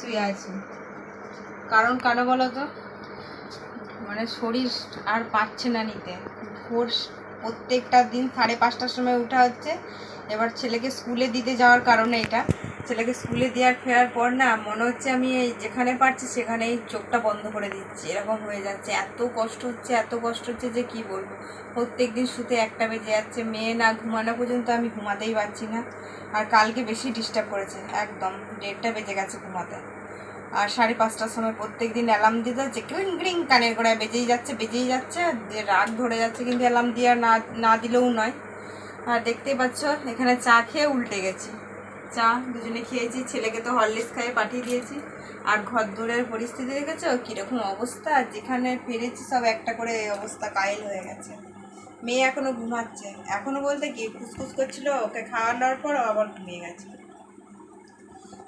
শুয়ে আছি। কারণ কেন বলো তো? মানে শরীর আর পাচ্ছে না নিতে। ভোর প্রত্যেকটা দিন সাড়ে পাঁচটার সময় উঠা হচ্ছে। এবার ছেলেকে স্কুলে দিতে যাওয়ার কারণে এটা। ছেলেকে স্কুলে দেওয়ার ফেরার পর না, মনে হচ্ছে আমি এই যেখানে পারছি সেখানেই চোখটা বন্ধ করে দিচ্ছি। এরকম হয়ে যাচ্ছে। এত কষ্ট হচ্ছে, এত কষ্ট হচ্ছে যে কি বলব? প্রত্যেক দিন শুতে একটা বেজে যাচ্ছে। মেয়ে না ঘুমানো পর্যন্ত আমি ঘুমাতেই পারছি না। আর কালকে বেশি ডিস্টার্ব করেছে। একদম দেড়টা বেজে গেছে ঘুমাতে। আর সাড়ে পাঁচটার সময় প্রত্যেক দিন অ্যালার্ম দিতে হচ্ছে। গ্রিং গ্রিং কানের গোড়ায় বেজেই যাচ্ছে বেজেই যাচ্ছে। যে রাগ ধরে যাচ্ছে কিন্তু অ্যালার্ম দিয়ে না না দিলেও নয়। আর দেখতেই পাচ্ছ, এখানে চা খেয়ে উল্টে গেছি। চা দুজনে খেয়েছি, ছেলেকে তো হরলিক্স খাইয়ে পাঠিয়ে দিয়েছি। আর ঘর দৌড়ের পরিস্থিতি দেখেছ? কীরকম অবস্থা? যেখানে ফিরেছি সব একটা করে অবস্থা কায়েল হয়ে গেছে। মেয়ে এখনও ঘুমাচ্ছে। এখনও বলতে কি, ফুসফুস করছিল, ওকে খাওয়ানোর পর আবার ঘুমিয়ে গেছে।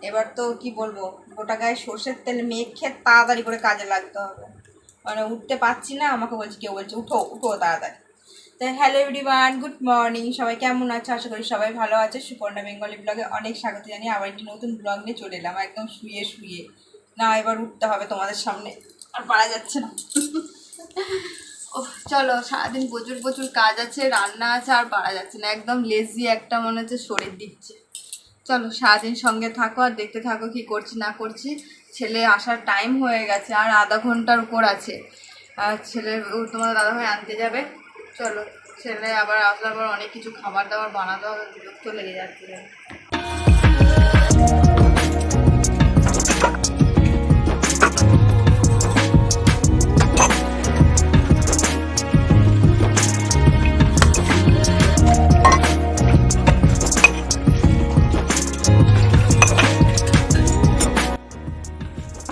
এবার তো কি বলব, গোটা গায়ে সর্ষের তেল মেখে তাড়াতাড়ি করে কাজে লাগতে হবে। মানে উঠতে পারছি না, আমাকে বলছে, কেউ বলছে, উঠো উঠো তাড়াতাড়ি। তো হ্যালো এভরিওয়ান গুড মর্নিং সবাই কেমন আছে? আশা করি সবাই ভালো আছে। সুপর্ণা বেঙ্গলি ব্লগে অনেক স্বাগত জানিয়ে আবার একটি নতুন ব্লগ নিয়ে চলে এলাম। একদম শুয়ে শুয়ে। না, এবার উঠতে হবে তোমাদের সামনে। আর পারা যাচ্ছে না। ও চলো, সারাদিন প্রচুর প্রচুর কাজ আছে, রান্না আছে, আর পারা যাচ্ছে না। একদম লেজি একটা মনে হচ্ছে শরীর দিচ্ছে। চলো, সারাদিন সঙ্গে থাকো আর দেখতে থাকো কি করছি, না করছি। ছেলে আসার টাইম হয়ে গেছে, আর আধা ঘণ্টার উপর আছে। আর ছেলে তোমার দাদাভাই আনতে যাবে। চলো ছেলে আবার আসার পর অনেক কিছু খাবার দাবার বানাতে হবে বিরক্ত লেগে যাচ্ছে।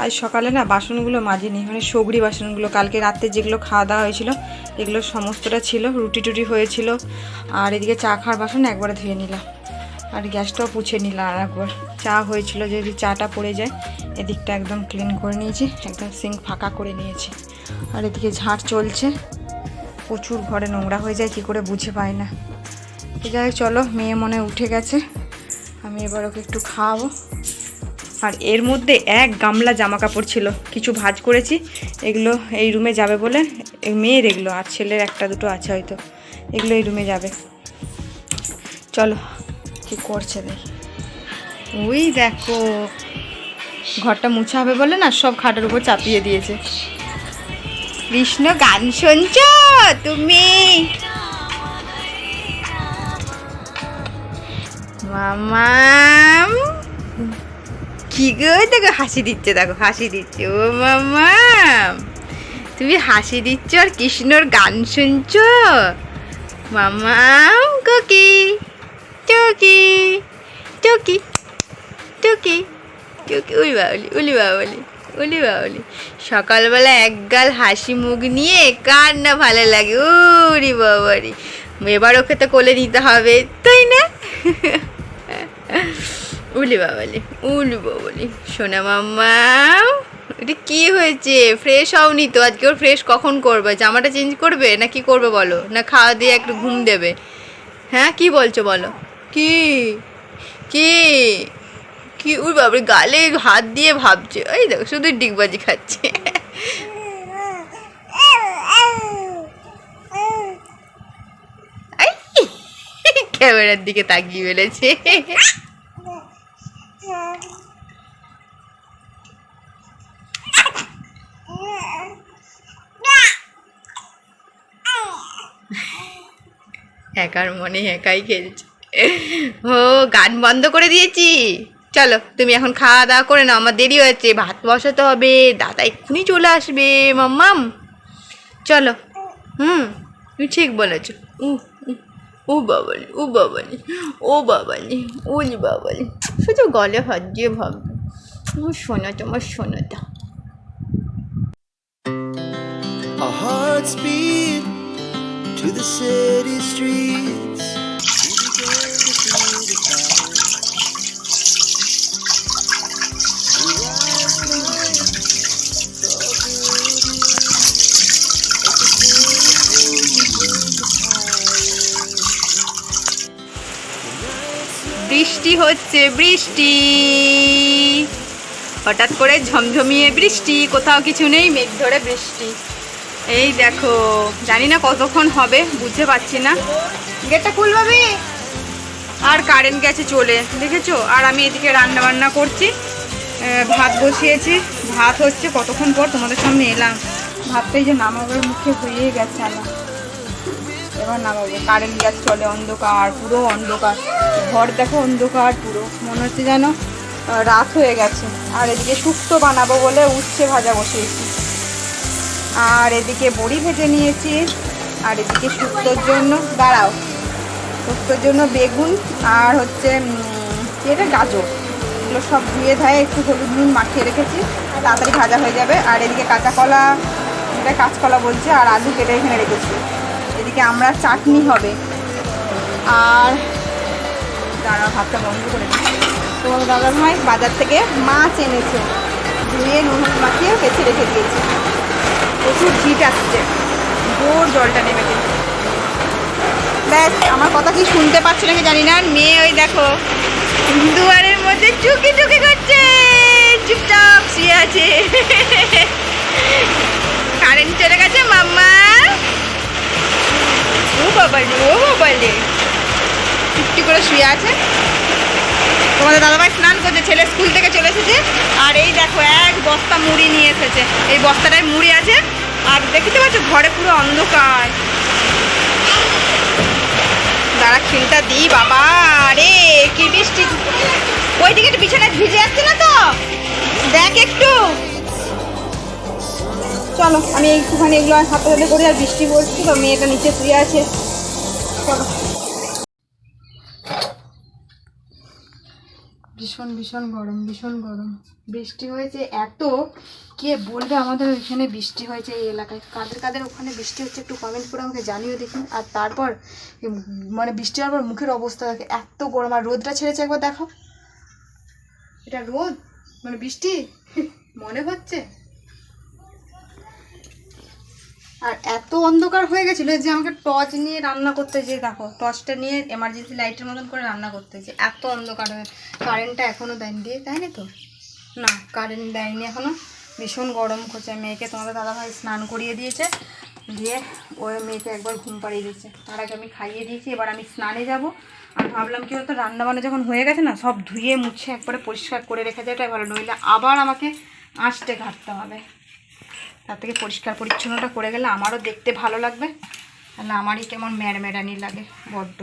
আজ সকালে না বাসনগুলো মাজিনি মানে সবরি বাসনগুলো, কালকে রাতে যেগুলো খাওয়া দাওয়া হয়েছিল, এগুলো সমস্তটা ছিল, রুটি টুটি হয়েছিল, আর এদিকে চা খাওয়ার বাসন একবারে ধুয়ে নিলাম, আর গ্যাসটাও পুছে নিলাম আর একবার। চা হয়েছিল যদি চাটা পড়ে যায়, এদিকটা একদম ক্লিন করে নিয়েছি, একদম সিঙ্ক ফাঁকা করে নিয়েছি, আর এদিকে ঝাঁট চলছে, প্রচুর ঘরে নোংরা হয়ে যায়, কি করে বুঝে পাই না। যাই চলো, মেয়ে মনে উঠে গেছে, আমি এবার ওকে একটু খাওয়াবো। আর এর মধ্যে এক গামলা জামা কাপড় ছিল। কিছু ভাজ করেছি। এগুলো এই রুমে যাবে বলে মেয়ের এগুলো আর ছেলের একটা দুটো আছে হয়তো। এগুলো এই রুমে যাবে। চলো, কি করছে দেখ। ওই দেখো, ঘরটা মুছা হবে বলে না সব খাটের উপর চাপিয়ে দিয়েছে। কৃষ্ণ গান শুনছ? তুমি? মামাম। কি গো? দেখো, হাসি দিচ্ছে, দেখো, হাসি দিচ্ছে। ও মামা, তুমি হাসি দিচ্ছ আর কৃষ্ণর গান শুনছ? মামাম কোকি টুকি টুকি টুকি টুকি উলি বাউলি উলি বাউলি উলি বাউলি। সকালবেলা এক গাল হাসি মুখ নিয়ে কার না ভালো লাগে? উরি বাবারি। এবার ওকে তো কোলে নিতে হবে, তাই না? উলি বাবালি উলি বাবালি সোনা মাম্মা, এটা কি হয়েছে? ফ্রেশ হওনি তো? আজকে ওর ফ্রেশ কখন করবে? জামাটা চেঞ্জ করবে না কি করবে বলো? না খাওয়া দিয়ে একটু ঘুম দেবে? হ্যাঁ কি বলছো বলো? কি? কি? কি? উই বাবরে, গালে হাত দিয়ে ভাবছে। ওই দেখো, শুধু ডিগবাজি খাচ্ছে। ক্যামেরার দিকে তাকিয়ে ফেলেছে একার মনে একাই খেলছে। ও গান বন্ধ করে দিয়েছি। চলো তুমি এখন খাওয়া দাওয়া করে নাও আমার দেরি হয়েছে ভাত বসাতে হবে দাদা এক্ষুনি চলে আসবে মাম্মাম। চলো হুম তুমি ঠিক বলেছ। উ উ, বাবালি ও বাবালি ও বাবালি ওলি বাবালি শুধু গলে হাত দিয়ে ভাববে আমার শোনো তোমার শোনোটা Our hearts beat to the city streets. হচ্ছে বৃষ্টি। হঠাৎ করে ঝমঝমিয়ে বৃষ্টি, কোথাও কিছু নেই, মেঘ ধরে বৃষ্টি। এই দেখো, জানি না কতক্ষণ হবে, বুঝতে পারছি না। গেটটা খুলবাবি আর কারেন্ট গেছে চলে, দেখেছ? আর আমি এদিকে রান্না বান্না করছি ভাত বসিয়েছি। ভাত হচ্ছে কতক্ষণ পর তোমাদের সামনে এলাম। ভাতটাই যে নামাবার মুখে হয়ে গেছে আমার। এবার নামাবো। কারেন্ট গ্যাস চলে অন্ধকার, পুরো অন্ধকার। ঘর দেখো অন্ধকার পুরো। মনে হচ্ছে যেন রাত হয়ে গেছে। আর এদিকে শুক্তো বানাবো বলে উচ্ছে ভাজা বসিয়েছি। আর এদিকে বড়ি ভেজে নিয়েছি। আর এদিকে শুক্তোর জন্য, দাঁড়াও। শুক্তোর জন্য বেগুন আর হচ্ছে এটা? গাজর। এগুলো সব ধুয়ে ধায়ে একটু হলুদ নুন মাখিয়ে রেখেছি। তাড়াতাড়ি ভাজা হয়ে যাবে। আর এদিকে কাঁচা কলা এটা কাঁচকলা বলছে, আর আলু কেটে এখানে রেখেছি। এদিকে আমরা চাটনি হবে। আর দাঁড়া ভাতটা বন্ধ করে তোমার দাদা ভাই বাজার থেকে মাছ এনেছে। ধুয়ে নুন মাখিয়ে বেছে রেখে দিয়েছে। প্রচুর হিট আসছে। জোর জলটা নেমে গেছে। ব্যাস, আমার কথা কি শুনতে পাচ্ছ নাকি জানি না। মেয়ে ওই দেখো, দুয়ারের মধ্যে চুকি চুকি করছে। চুপচাপ শুয়ে আছে। কারেন্ট চলে গেছে, মাম্মা। ও বাবা ও বাবা রে। চুপটি করে শুয়ে আছে। তোমাদের দাদাভাই স্নান করছে, ছেলে স্কুল থেকে চলে এসেছে। আর এই দেখো, এক বস্তা মুড়ি নিয়ে এসেছে। এই বস্তাটায় মুড়ি আছে। আর দেখতে পাচ্ছ, ঘরে পুরো অন্ধকার। দাঁড়া, খিলটা দিই বাবা রে, কি বৃষ্টি। ওই দিকে বিছানায় ভিজে যাচ্ছে না তো? দেখ একটু। চলো, আমি একটুখানি এগুলো হাতে হাতে করি আর বৃষ্টি পড়ছে তো মেয়েটা নিচে শুয়ে আছে। চলো। ভীষণ ভীষণ গরম ভীষণ গরম। বৃষ্টি হয়েছে এত, কে বলবে আমাদের ওইখানে বৃষ্টি হয়েছে এই এলাকায়? কাদের কাদের ওখানে বৃষ্টি হচ্ছে একটু কমেন্ট করে আমাকে জানিও দেখুন আর তারপর মানে বৃষ্টি হওয়ার পর মুখের অবস্থা থাকে এত গরম। আর রোদটা ছেড়েছে একবার দেখো এটা রোদ? মানে বৃষ্টি? মনে হচ্ছে? আর এত অন্ধকার হয়ে গেছিল যে আমাকে টর্চ নিয়ে রান্না করতে যে দেখো টর্চটা নিয়ে এমার্জেন্সি লাইটের মতন করে রান্না করতে হয়েছে এত অন্ধকার হয়ে কারেন্টটা এখনও দেয়নি দিয়ে, তাই দেয়নি তো? না কারেন্ট দেয়নি এখনও ভীষণ গরম করছে, মেয়েকে তোমাদের দাদাভাই স্নান করিয়ে দিয়েছে, দিয়ে ওই মেয়েকে একবার ঘুম পাড়িয়ে দিয়েছে। তার আগে আমি খাইয়ে দিয়েছি, এবার আমি স্নানে যাব। আর ভাবলাম কি বলতো রান্না বান্না যখন হয়ে গেছে না, সব ধুয়ে মুছে একবারে পরিষ্কার করে রেখে দেওয়াটাই ভালো, নইলে আবার আমাকে আঁচটে ঘাটতে হবে। তার থেকে পরিষ্কার পরিচ্ছন্নটা করে গেলে আমারও দেখতে ভালো লাগবে। তাহলে আমারই কেমন ম্যাড়ম্যাড়ানি লাগে, বড্ড।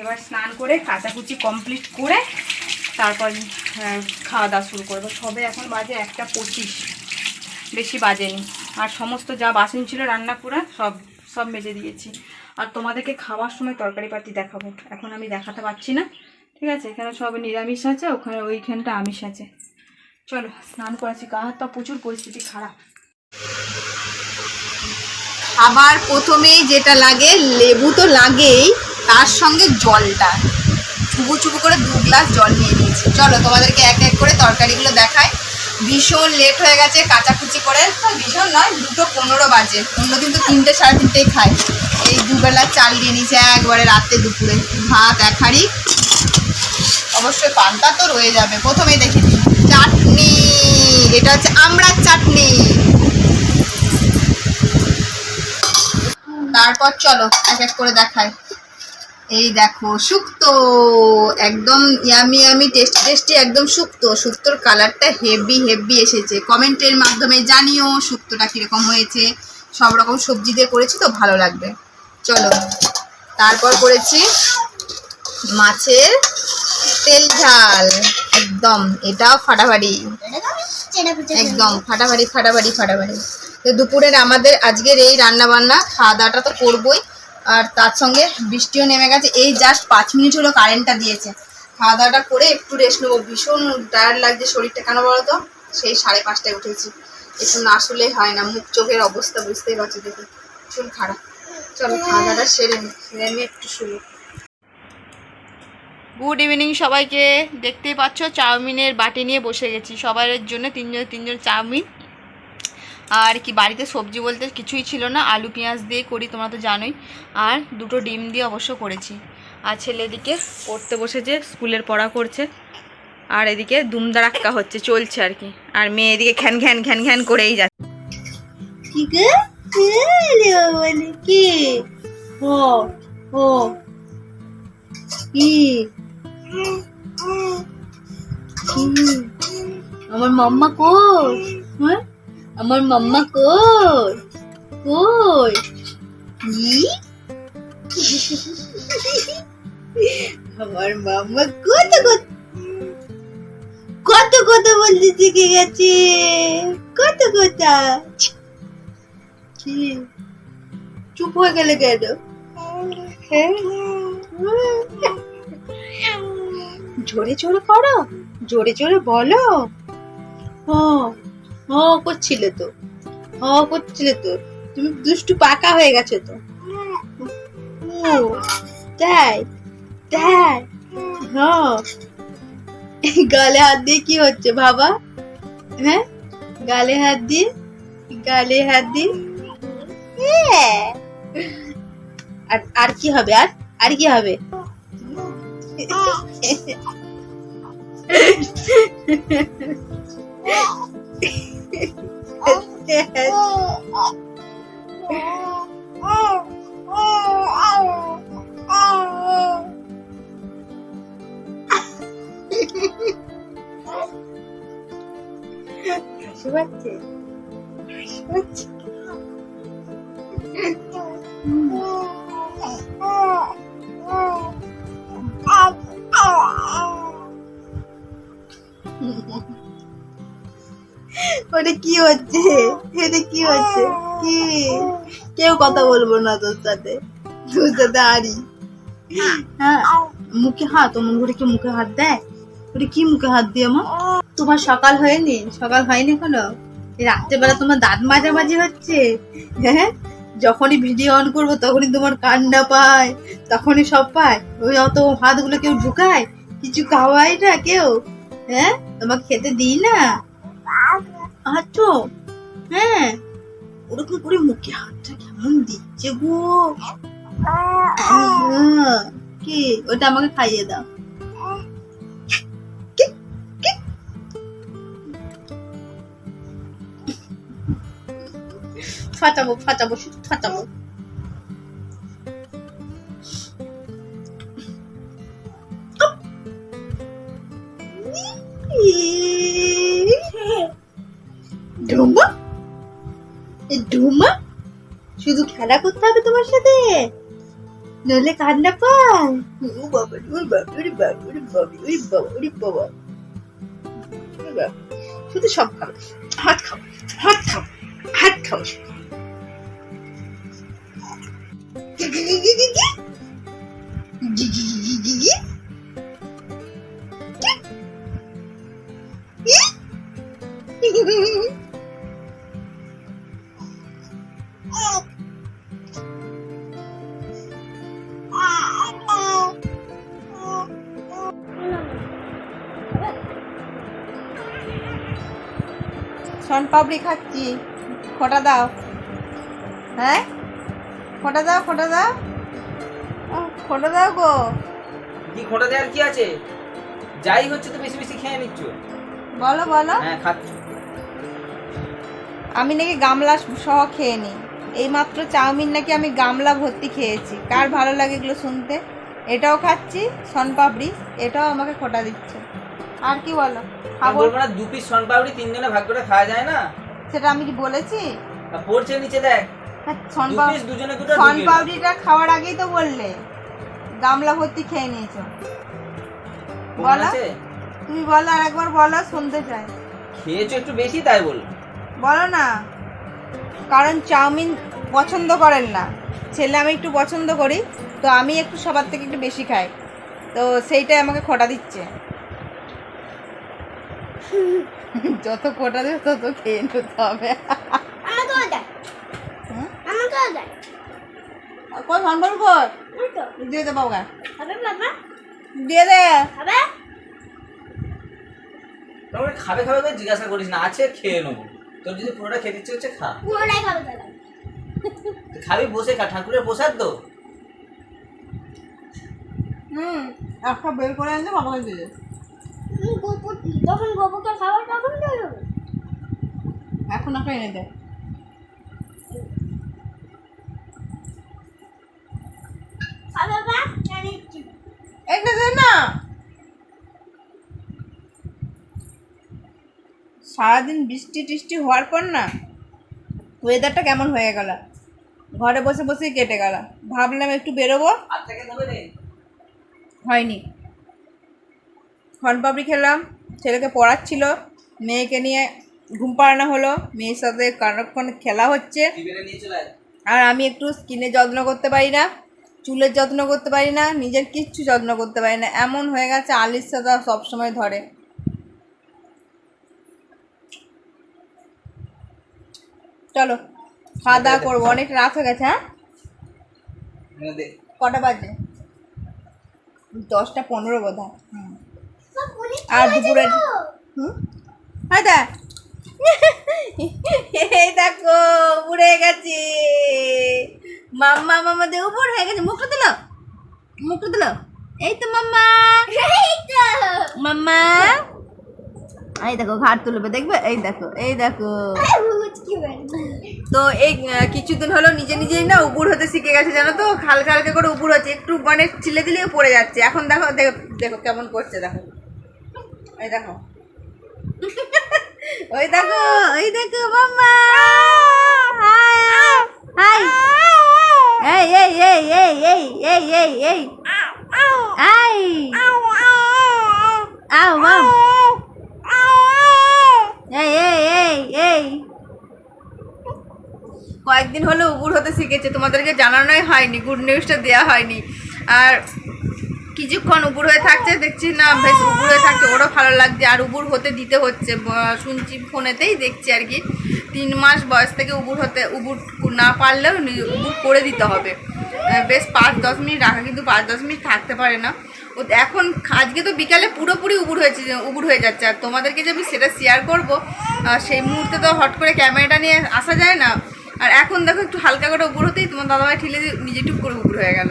এবার স্নান করে কাচাকুচি কমপ্লিট করে তারপর খাওয়া দাওয়া শুরু করব। সবে এখন বাজে একটা পঁচিশ, বেশি বাজেনি। আর সমস্ত যা বাসন ছিল রান্না করা সব সব মেজে দিয়েছি। আর তোমাদেরকে খাওয়ার সময় তরকারি পাতি দেখাবো। এখন আমি দেখাতে পারছি না, ঠিক আছে? এখানে সব নিরামিষ আছে, ওখানে ওইখানটা আমিষ আছে। চলো, স্নান করেছি, গা হাত পা প্রচুর পরিস্থিতি খারাপ। আবার প্রথমেই যেটা লাগে, লেবু তো লাগেই, তার সঙ্গে জলটা। চুবু চুবু করে দু গ্লাস জল নিয়ে নিয়েছি। চলো, তোমাদেরকে এক এক করে তরকারিগুলো দেখাই। ভীষণ লেট হয়ে গেছে, কাচাকুচি করে। ভীষণ নয়, দুটো পনেরো বাজে। অন্যদিন তো তিনটে, সাড়ে তিনটেই খাই। এই দুবেলা চাল দিয়ে নিয়েছে, একবারে রাত্রে দুপুরে। ভাত, এক অবশ্যই পান্তা তো রয়ে যাবে। প্রথমেই দেখে এটা হচ্ছে আমড়ার চাটনি। তারপর চলো, এক এক করে দেখাই। এই দেখো, শুক্তো। একদম ইয়ামি ইয়ামি টেস্টি টেস্টি একদম শুক্তো। শুক্তোর কালারটা হেভি হেভি এসেছে। কমেন্টের মাধ্যমে জানিও শুক্তোটা কীরকম হয়েছে। সব রকম সবজি দিয়ে করেছি তো, ভালো লাগবে। চলো, তারপর করেছি মাছের তেল ঝাল। একদম, এটাও ফাটাফাটি। একদম, ফাটাফাটি ফাটাফাটি ফাটাফাটি। তো দুপুরের আমাদের আজকের এই রান্না বান্না খাওয়া দাওয়াটা তো করবোই। আর তার সঙ্গে বৃষ্টিও নেমে গেছে। এই জাস্ট পাঁচ মিনিট হলো কারেন্টটা দিয়েছে। খাওয়া দাওয়াটা করে একটু রেস্ট নেব। ভীষণ টায়ার্ড লাগছে শরীরটা, কেন বলো তো সেই সাড়ে পাঁচটায় উঠেছি। একটু না শুলেই হয় না। মুখ চোখের অবস্থা বুঝতেই পারছি দেখে। ভীষণ খারাপ। চলো খাওয়া দাওয়াটা সেরে নি সেরে নিয়ে একটু শুলো গুড ইভিনিং সবাইকে। দেখতেই পাচ্ছ, চাউমিনের বাটি নিয়ে বসে গেছি। সবার জন্য তিনজন তিনজন চাউমিন। আর কি, বাড়িতে সবজি বলতে কিছুই ছিল না। আলু, পেঁয়াজ দিয়ে করি, তোমরা তো জানোই। আর দুটো ডিম দিয়ে অবশ্য করেছি। আর ছেলেদিকে পড়তে বসেছে, স্কুলের পড়া করছে। আর এদিকে দুমদারাক্কা হচ্ছে, চলছে আর কি। আর মেয়ে এদিকে ঘ্যান ঘ্যান ঘ্যান ঘ্যান করেই যাচ্ছে। কি? ও ও। কি? আমার মাম্মা কই? হ্যাঁ? আমার মাম্মা কই? কই? কি? আমার মাম্মা কত কত কত কথা বলতে শিখে গেছে। কত কথা কি? চুপ হয়ে গেলে কেন? হ্যাঁ? জোরে জোরে করো জোরে জোরে বলো। হ হ করছিলে তো হ করছিলে তো। তুমি দুষ্টু পাকা হয়ে গেছে তো। তাই তাই হ্যাঁ। গালে হাত দিয়ে কি হচ্ছে বাবা? হ্যাঁ গালে হাত দিয়ে গালে হাত দিয়ে। হ্যাঁ। আর আর কি হবে আর আর কি হবে? হাসি পাচ্ছে হাসি পাচ্ছে ওটা কি হচ্ছে? এটা কি হচ্ছে? কি? কেউ কথা বলব না তোর সাথে। তোর সাথে আরি হ্যাঁ মুখে হাত, অমন করে কি মুখে হাত দেয়? ওটা কি মুখে হাত দিয়ে, মা? তোমার সকাল হয়নি? সকাল হয়নি কোনো রাত্রেবেলা তোমার দাঁত মাঝামাঝি হচ্ছে? হ্যাঁ? যখনই ভিডিও অন করব, তখনই তোমার কান্না পায়। তখনই সব পায়। ওই অত হাতগুলো কেউ ঢুকায়? কিছু খাওয়ায় না কেউ? হ্যাঁ? তোমাকে খেতে দিই না? আচ্ছা হ্যাঁ ওরকম করে মুখে হাতটা কেমন দিচ্ছে গো আহ, কি ওটা আমাকে খাইয়ে দাও কি? কি? ফাটাবো ফাটাবো শুধু ফাটাবো ঢুমা শুধু খেলা করতে হবে তোমার সাথে? নইলে কান্না পায়। ও বাবা ওরে বাবা ওরে বাবা ওরে বাবা ওরে বাবা ওরে বাবা শুধু সব খাও হাত খাও হাত খাও হাত খাও। গি, শন পাপড়ি খাচ্ছি। খোটা দাও। হ্যাঁ? খোটা দাও খোটা দাও। খোটা দাও গো। কি খোঁটা দেওয়ার কি আছে? যাই হচ্ছে তো বেশি বেশি খেয়ে নিচ্ছ। বলো বলো। হ্যাঁ খাচ্ছি। আমি নাকি গামলা সহ খেয়ে নিই। এই মাত্র চাউমিন নাকি আমি গামলা ভর্তি খেয়েছি। কার ভালো লাগে এগুলো শুনতে? এটাও খাচ্ছি শনপাপড়ি এটাও আমাকে খোটা দিচ্ছে। আর কি বলো? খাব। বলব না দু পিস সনপাপড়ি তিনজনে ভাগ করে খাওয়া যায় না। সেটা আমি কি বলেছি? পড়ছে নিচে দেখ। হ্যাঁ, দাও। শনপাপড়িটা খাওয়ার আগেই তো বললে। গামলা ভর্তি খেয়ে নিয়েছো। বলো। তুমি বলো আর একবার বলো শুনতে চাই। খেয়েছো একটু বেশি তাই বল বলো না। কারণ চাউমিন পছন্দ করেন না। ছেলে আমি একটু পছন্দ করি তো আমি একটু সবার থেকে একটু বেশি খাই। তো সেইটাই আমাকে খোটা দিচ্ছে। যত খোটা দেবে তত খেয়ে নিতে হবে। আমাকেও দেয়। আমাকেও দেয়। আর কই ভান্ডার কর ওই তো। দিয়ে দে বাবা হবে বাবা? দিয়ে দে। হবে? তারপরে খাবে খাবে করে জিজ্ঞাসা করিস না আছে খেয়ে নেব। তোর যদি পুরোটা খেতে ইচ্ছে হচ্ছে খা। পুরোটাই খাবে তাহলে। খাবি বসে খা ঠাকুরের প্রসাদ তো। হুম একটা বের করে আনলে বাবাকে দিয়ে যখন গোপরটা খাবার তখন এখন ওকে এনে দে। একটা দে না। সারাদিন বৃষ্টি টিষ্টি হওয়ার পর না ওয়েদারটা কেমন হয়ে গেল? ঘরে বসে বসেই কেটে গেল। ভাবলাম একটু বেরোবো। রে? হয়নি। পাপড়ি খেলাম ছেলেকে পড়াচ্ছিল মেয়েকে নিয়ে ঘুম পাড়ানো হলো মেয়ের সাথে কারক্ষণ খেলা হচ্ছে। আর আমি একটু স্কিনের যত্ন করতে পারি না চুলের যত্ন করতে পারি না নিজের কিচ্ছু যত্ন করতে পারি না এমন হয়ে গেছে আলির সাদা সবসময় ধরে। চলো খাওয়া দাওয়া করব অনেক রাত হয়ে গেছে হ্যাঁ? কটা বাজে? দশটা পনেরো বোধ হয় পুলিশ আর দুপুরে হুম? হ্যাঁ দা এই দেখো উড়ে গেছে। মাম্মা মামা দিয়ে উপর হয়ে গেছে। মুখটা দিল মুখটা দিল এই তো মাম্মা। এই মাম্মা। এই দেখো ঘাট তুলবে। দেখবে? এই দেখো এই দেখো। তো এই কিছুদিন হলো নিজে নিজেই না উপুর হতে শিখে গেছে জানো তো? হালকা হালকা করে উপুর হচ্ছে। একটু মানে চিলে দিলেও পড়ে যাচ্ছে। এখন দেখো দেখো দেখো কেমন করছে দেখো। ওই দেখো। ওই দেখো ওই দেখো মাম্মা! হাই! হাই! এই এই এই এই এই এই এই আই আও মাম। এই এই এই এই। কয়েকদিন হলো উগুর হতে শিখেছে তোমাদেরকে জানানোই হয়নি গুড নিউজটা দেওয়া হয়নি। আর কিছুক্ষণ উবুর হয়ে থাকছে, দেখছি না, বেশ উবুর হয়ে থাকছে, ওরও ভালো লাগছে, আর উবুর হতে দিতে হচ্ছে শুনছি ফোনেতেই দেখছি আর কি। তিন মাস বয়স থেকে উবুর হতে, উবুর না পারলেও উবুর করে দিতে হবে। বেশ পাঁচ, দশ মিনিট রাখা, কিন্তু পাঁচ, দশ মিনিট থাকতে পারে না। ও, এখন আজকে তো বিকালে পুরোপুরি উবুর হয়েছে, উবুর হয়ে যাচ্ছে, আর তোমাদেরকে যে আমি সেটা শেয়ার করব সেই মুহূর্তে তো হট করে ক্যামেরাটা নিয়ে আসা যায় না। আর এখন দেখো একটু হালকা করে উপর হতেই তোমার দাদাভাই ঠেলে নিজে টুক করে উপর হয়ে গেল।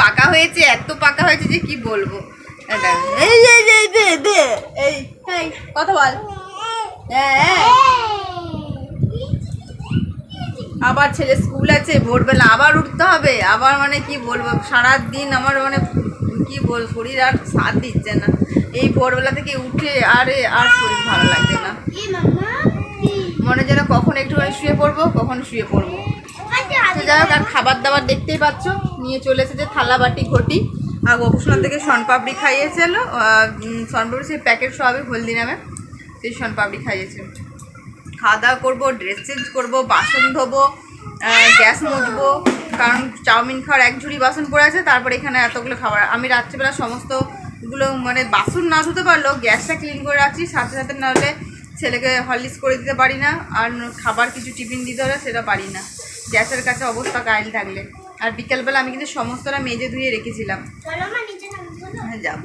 পাকা হয়েছে এত পাকা হয়েছে যে কি বলব? এই কথা বল। হ্যাঁ, হ্যাঁ। আবার ছেলে স্কুল আছে ভোরবেলা আবার উঠতে হবে। আবার মানে কি বলব সারা দিন আমার মানে কি বল শরীর আর সাথ দিচ্ছে না। এই ভোরবেলা থেকে উঠে আরে আর শরীর ভালো লাগছে না। মনে যেন কখন একটুখানি শুয়ে পড়ব কখন শুয়ে পড়ব। তো যাই হোক, আর খাবার দাবার দেখতেই পাচ্ছ। নিয়ে চলে এসেছে থালা বাটি ঘটি। আর গোপুসোনা থেকে শনপাপড়ি খাইয়েছিল শনপাপড়ি সেই প্যাকেট সবই হলদি নামে। সেই শনপাপড়ি খাইয়েছে। খাওয়া দাওয়া করব ড্রেস চেঞ্জ করব, বাসন ধোবো গ্যাস মুছবো। কারণ চাউমিন খাওয়ার এক ঝুড়ি বাসন পড়ে আছে, তারপরে এখানে এতগুলো খাবার। আমি রাত্রিবেলা সমস্তগুলো মানে বাসন না ধুতে পারলেও গ্যাসটা ক্লিন করে রাখছি। সাথে সাথে নাহলে ছেলেকে হরলিক্স করে দিতে পারি না। আর খাবার কিছু টিফিন দিতে হলে সেটা পারি না। গ্যাসের কাছে অবস্থা গাইল থাকলে। আর বিকেলবেলা আমি কিন্তু সমস্তটা মেজে ধুয়ে রেখেছিলাম। হ্যাঁ যাব।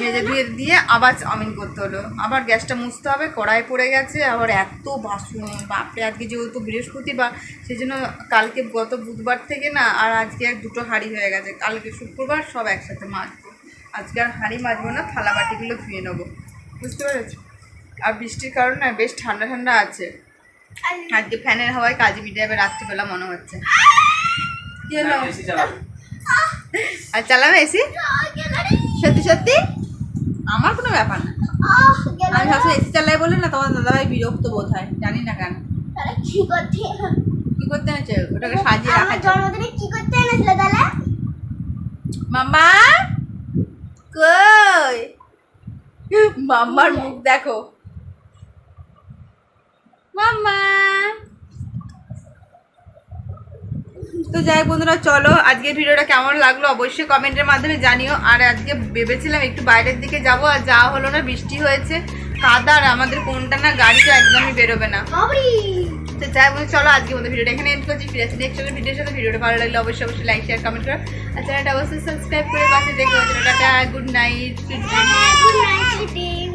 মেজে ধুয়ে দিয়ে আবার চাউমিন করতে হলো। আবার গ্যাসটা মুছতে হবে, কড়াই পড়ে গেছে, আবার এত বাসন। বাপরে, আজকে যেহেতু বৃহস্পতিবার সেই জন্য কালকে গত বুধবার থেকে না, আর আজকে আর দুটো হাঁড়ি হয়ে গেছে। কালকে শুক্রবার সব একসাথে মাজবো। আজকে আর হাঁড়ি মাজবো না, থালা বাটিগুলো ধুয়ে নেব। বুঝতে পেরেছ? আর বৃষ্টির কারণে বেশ ঠান্ডা ঠান্ডা আছে। আজকে ফ্যানের হাওয়ায় কাজে মিটে রাত্রিবেলা মনে হচ্ছে। বেশি আর চালাবে এসি? সত্যি সত্যি? আমার কোনো ব্যাপার না। আমি সবসময় এসি চালাই বলে না তোমার দাদাভাই বিরক্ত বোধ হয়। জানি না কেন। কি করতে কি করতে এনেছে ওটাকে সাজিয়ে রাখা জন্মদিনে কি করতে এনেছিল তাহলে মাম্মা? কই? মাম্মার মুখ দেখো। মাম্মা। তো যাই বন্ধুরা চলো আজকের ভিডিওটা কেমন লাগল অবশ্যই কমেন্টের মাধ্যমে জানিও। আর আজকে ভেবেছিলাম একটু বাইরের দিকে যাব আর যাওয়া হলো না বৃষ্টি হয়েছে। কাদা আর আমাদের কোনটা না গাড়িটা একদমই বেরোবে না। তো যাই হোক চলো আজকে মধ্যে ভিডিওটা এখানে এন্ড করছি। ফিরে আসছি নেক্সট ভিডিওর সাথে। ভিডিওটা ভালো লাগলে অবশ্যই অবশ্যই লাইক শেয়ার কমেন্ট করো। আর চ্যানেলটা অবশ্যই সাবস্ক্রাইব করে পাশে দেখে। Tata good night good night